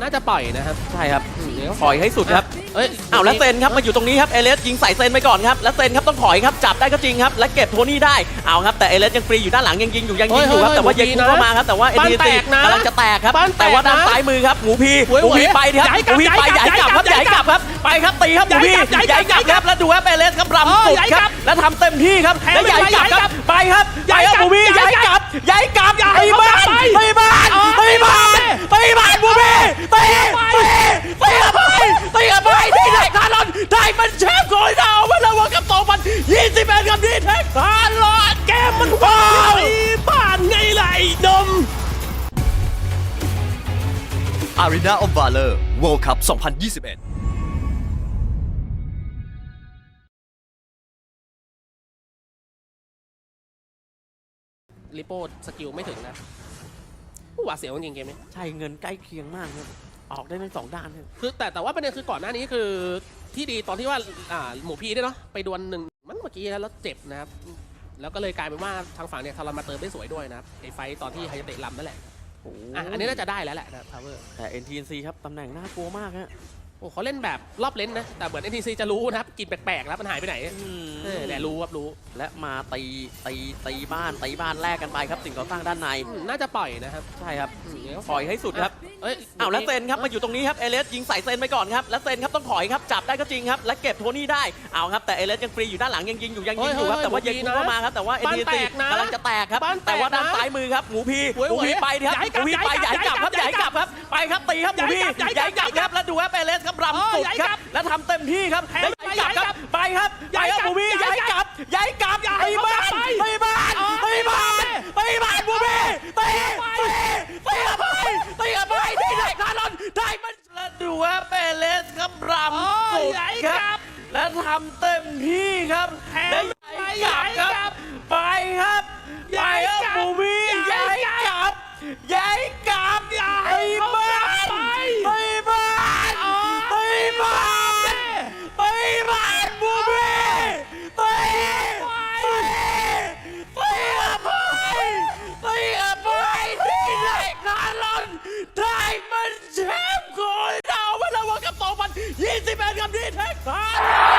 น่าจะปล่อยนะครับใช่ครับอืมเดี๋ยว ปล่อยให้สุดครับเอ้ยอ้าวแล้วเซนครับมาอยู่ตรงนี้ครับเอเลสยิงใส่เซนไปก่อนครับแล้วเซนครับต้องถอยครับจับได้ก็จริงครับและเก็บโทนี่ได้เอาครับแต่เอเลสยังฟรีอยู่ด้านหลังยังยิงอยู่ยังยิงอยู่ครับแต่ว่าเยกูเข้ามาครับแต่ว่าเอ็นบ้านดีแตซีกนะกำลังจะแตกครับบ้านแตกแต่ว่าด้านนะซ้ายมือครับหมูพีเว้ยหมูพีเว้ยไปดิครับย้ายหกลับมูพีไปย้าย้ายยกลับครับย้าย้ายยกกลัลับบครับไปครับตีครับหมูพีย้ายกลับย้ายกลับครับแล้วดูครับเอเลสครับเออรำสุดย้ายคกลัรับ บแล้วทำเต็มที่ครับแทงแล้วย้ายกลับย้ายคกลัรับบไปครับไปย้ายครับกลับหมูพีย้าย้ายยกกลัลับบย้ายกลับ ย้าย ไปบ้าน ไป ไปบ้าน เออ ไปบ้าน ไป ไปบ้านหมูพีตีตีตีกับไปตีกับไปที่แท็กทารอนได้เป็นแชมป์โกลดาวมาแล้วว่ากับ2021กับดีแท็กทารอนแกมมันว่าไอ้บ้านไงล่ะไอ้นม Arena of Valor World Cup 2021ลิโป้สกิลไม่ถึงนะผู้หวาดเสียวจริงๆเกมนี้ ใช่เงินใกล้เคียงมากครับ ออกได้ทั้งสองด้านครับคือแต่แต่ว่าประเด็นคือก่อนหน้านี้คือที่ดีตอนที่ว่าอ่าหมูพีด้วยเนาะไปดวลหนึ่งมันเมื่อกี้แล้วเจ็บนะครับ แล้วก็เลยกลายเป็นว่าทางฝั่งเนี่ยทารอนมาเติมได้สวยด้วยนะครับไอ้ไฟต์ตอนที่ไฮยาเตะลำนั่นแหละโอ้โหอะอันนี้น่าจะได้แล้วแหละนะครับทาวเวอร์แต่ NTNC ครับตำแหน่งน่ากลัวมากฮะโอ้เขาเล่นแบบรอบเลนนะ แต่เหมือน NTC จะรู้นะครับกลินแปลกๆแล้วมันหายไปไหนเออแต่รู้ครับรู้และมาตีตีตีบ้านตีบ้านแลกกันไปครับสิ่งก่อสร้างด้านใน อืมน่าจะปล่อยนะครับ ใช่ครับ อืมเดี๋ยวปล่อยให้สุดครับเอ้ยอ้าวแล้วเซนครับมาอยู่ตรงนี้ครับเอเลสยิงใส่เซนไปก่อนครับแล้วเซนครับต้องถอยครับจับได้ก็จริงครับและเก็บโทนี่ได้เอาครับแต่เอเลสยังฟรีอยู่ด้านหลังยังยิงอยู่ยังยิงอยู่ครับแต่ว่าเยกูเข้ามาครับแต่ว่าเอ็นบ้านดีแตซีกนะกำลังจะแตกครับบ้านแตกแต่ว่าด้านนะซ้ายมือครับหมูพีเว้ยหมูพีเว้ยไปดิครับย้ายหกลับมูพีไปย้าย้ายยกกลัลับบครับย้าย้ายยกกลัลับบครับไปครับตีครับหมูพีย้ายกลับย้ายกลับครับแล้วดูครับเอเลสครับรำสุดย้ายคกลัรับบแล้วทำเต็มที่ครับแทงแล้วย้ายกลับครับไปครับไปย้ายครับกลับหมูพีย้าย้ายยกกลัลับบย้ายกลับ ย้าย ไปบ้าน ไป ไปบ้าน เออ ไปบ้านไปบ้านหมูพีตีตีตีกับไปตีกับไปที่แท็กทารอนได้มัน แล้วดูครับเอเลสครับรำสุดย้ายคกลัรับบและทำเต็มที่ครับแทงและย้ายกลับครับ ไปครับ 21คำที่แท็กสัน